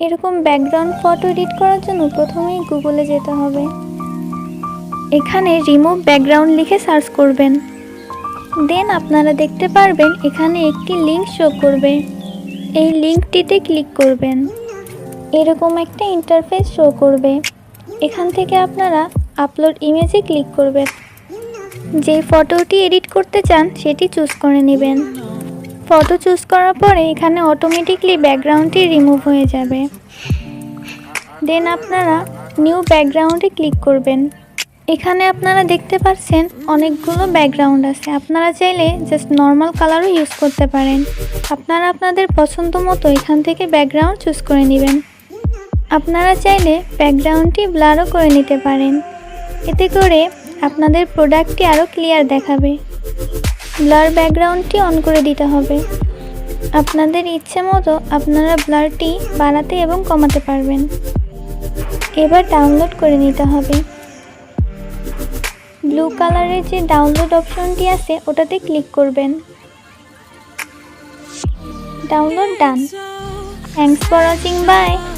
এরকম background photo edit করার জন্য প্রথমেই গুগলে যেতে হবে। এখানে রিমুভ ব্যাকগ্রাউন্ড লিখে সার্চ করবেন। দেন আপনারা দেখতে পারবেন এখানে একটি লিংক শো করবে। এই লিঙ্কটিতে ক্লিক করবেন। এরকম একটা ইন্টারফেস শো করবে। এখান থেকে আপনারা আপলোড ইমেজে ক্লিক করবেন। যে ফটোটি এডিট করতে চান, সেটি চুজ করে নেবেন। ফটো চুজ করার পরে এখানে অটোমেটিকলি ব্যাকগ্রাউন্ডটি রিমুভ হয়ে যাবে। দেন আপনারা নিউ ব্যাকগ্রাউন্ডে ক্লিক করবেন। এখানে আপনারা দেখতে পাচ্ছেন অনেকগুলো ব্যাকগ্রাউন্ড আছে। আপনারা চাইলে জাস্ট নর্মাল কালারও ইউজ করতে পারেন। আপনারা আপনাদের পছন্দ মতো এখান থেকে ব্যাকগ্রাউন্ড চুজ করে নেবেন। আপনারা চাইলে ব্যাকগ্রাউন্ডটি ব্লারও করে নিতে পারেন। এতে করে আপনাদের প্রোডাক্টটি আরও ক্লিয়ার দেখাবে। ব্লার ব্যাকগ্রাউন্ডটি অন করে দিতে হবে। আপনাদের ইচ্ছে মতো আপনারা ব্লারটি বাড়াতে এবং কমাতে পারবেন। এবার ডাউনলোড করে নিতে হবে। ব্লু কালারের যে ডাউনলোড অপশনটি আছে, ওটাতে ক্লিক করবেন। Download done. Thanks for watching, bye.